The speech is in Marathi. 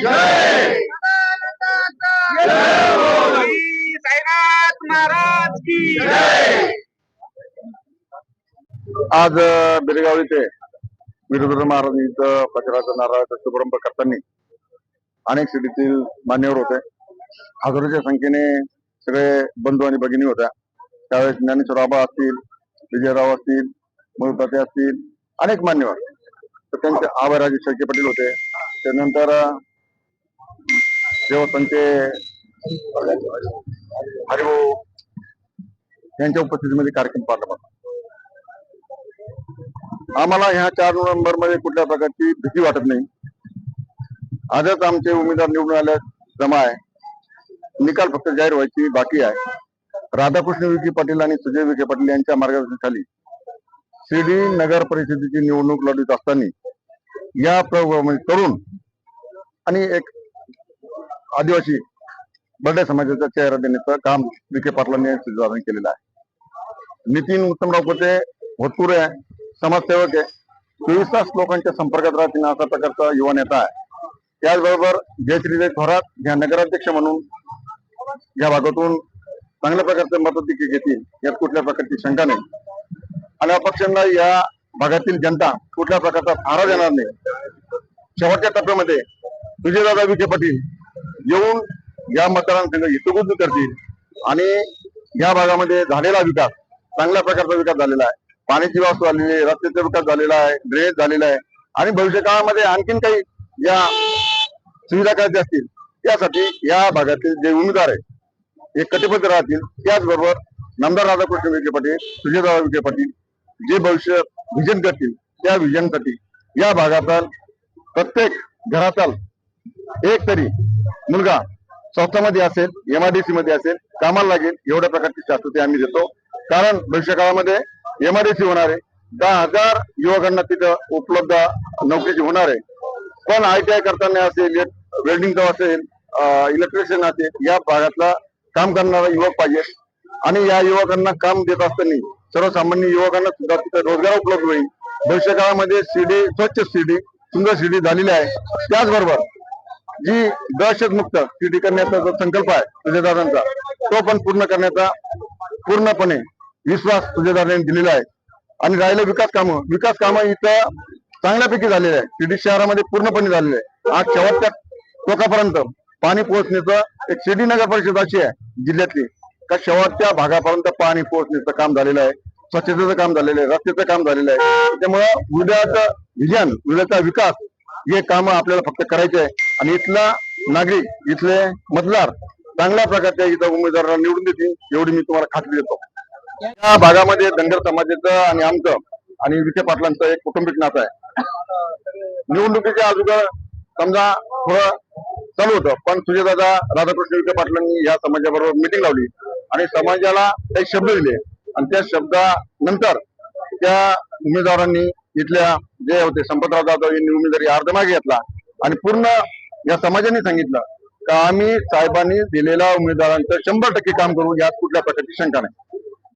आज अ, बिरगाव इथे वीरभद्र महाराज इथं प्रचाराचा नारळाचा शुभारंभ करताना अनेक सिटीतील मान्यवर होते. हजारोच्या संख्येने सगळे बंधू आणि भगिनी होत्या. त्यावेळेस ज्ञानेश्वर आबा असतील विजयराव असतील मयुताते असतील अनेक मान्यवर. तर त्यांचे आबाराजे शेळके पाटील होते. त्यानंतर देवस्थानचे हरिभाऊ यांच्या उपस्थितीमध्ये कार्यक्रम पार पडला आम्हाला ह्या चार नोव्हेंबरमध्ये कुठल्या प्रकारची भीती वाटत नाही. आजच आमचे उमेदवार निवडून आले जमा आहे. निकाल फक्त जाहीर व्हायची बाकी आहे. राधाकृष्ण विखे पाटील आणि सुजय विखे पाटील यांच्या मार्गदर्शनाखाली शिर्डी नगर परिषदेची निवडणूक लढवित असताना या प्र- तरुण आणि एक आदिवासी बर्डे समाजाचा चेहरा देण्याचं काम विखे पाटलांनी सुधारण केलेलं आहे. नितीन उत्तमराव पोते होतपुरे आहे समाजसेवक आहे. चोवीस तास लोकांच्या संपर्कात राहतील असा प्रकारचा युवा नेता आहे. त्याचबरोबर जय थोरात ह्या नगराध्यक्ष म्हणून या भागातून चांगल्या प्रकारचे मदती घेतील यात कुठल्या प्रकारची शंका नाही. आणि अपक्षांना या भागातील जनता कुठल्या प्रकारचा फारा देणार नाही. शेवटच्या टप्प्यामध्ये विजयदादा विखे पाटील येऊन या मतदारांसंघ हितगुज करतील. आणि या भागामध्ये झालेला विकास चांगल्या प्रकारचा विकास झालेला आहे. पाण्याची वास्तू आलेली आहे रस्त्याचा विकास झालेला आहे ड्रेनेज झालेला आहे. आणि भविष्य काळामध्ये आणखीन काही या सुविधा करायच्या असतील त्यासाठी या भागातील जे उमेदवार आहे हे कटिबद्ध राहतील. त्याचबरोबर नामदार राधाकृष्ण विखे पाटील सुजयराव विखे पाटील जे भविष्य विजन करतील त्या विजनसाठी या भागातील प्रत्येक घरातील एक तरी मुलगा संस्थामध्ये असेल एमआरडीसी मध्ये असेल कामाला लागेल एवढ्या प्रकारची शास्त्रती आम्ही देतो. कारण भविष्य काळामध्ये एमआयडीसी होणार आहे. दहा हजार युवकांना तिथं उपलब्ध नोकरीची होणार आहे. पण आय टी आय करताना असेल वेल्डिंगचा असेल इलेक्ट्रिशियन असेल या भागातला काम करणारा युवक पाहिजे. आणि या युवकांना काम देत असताना सर्वसामान्य युवकांना सुद्धा तिथे रोजगार उपलब्ध होईल. भविष्य काळामध्ये शिडी स्वच्छ शिडी सुंदर शिडी झालेली आहे. त्याचबरोबर जी दहशत मुक्त सिटी करण्याचा जो संकल्प आहे सुजयदादांचा तो पण पूर्ण करण्याचा पूर्णपणे विश्वास सुजयदादांनी दिलेला आहे. आणि राहिलं विकास कामं. विकास कामं इथं चांगल्यापैकी झालेले आहे शिर्डी शहरामध्ये पूर्णपणे झालेले आहे आज शेवटच्या टोकापर्यंत पाणी पोहोचण्याचं एक शिर्डी नगर परिषद अशी आहे जिल्ह्यातली. का शेवटच्या भागापर्यंत पाणी पोहोचण्याचं काम झालेलं आहे. स्वच्छतेचं काम झालेलं आहे. रस्त्याचं काम झालेलं आहे. त्यामुळं उद्याचं विजन उद्याचा विकास हे काम आपल्याला फक्त करायचे आहे. आणि इथला नागरिक इथले मतदार चांगल्या प्रकारच्या इथं उमेदवाराला निवडून देतील एवढी मी तुम्हाला खात्री देतो. या भागामध्ये धनगर समाजाचं आणि आमचं आणि विखे पाटलांचं एक कुटुंबिक नातं आहे. निवडणुकीच्या अगोदर समजा थोडं चालू होतं पण सुजयदादा राधाकृष्ण विखे पाटलांनी या समाजाबरोबर मिटिंग लावली आणि समाजाला काही शब्द दिले. आणि त्या शब्दानंतर त्या उमेदवारांनी इथल्या जे होते संपतराव जाधव यांनी उमेदवारी अर्ध मागे घेतला आणि पूर्ण या समाजाने सांगितलं का आम्ही साहेबांनी दिलेल्या उमेदवारांचं शंभर टक्के काम करू यात कुठल्या प्रकारची शंका नाही.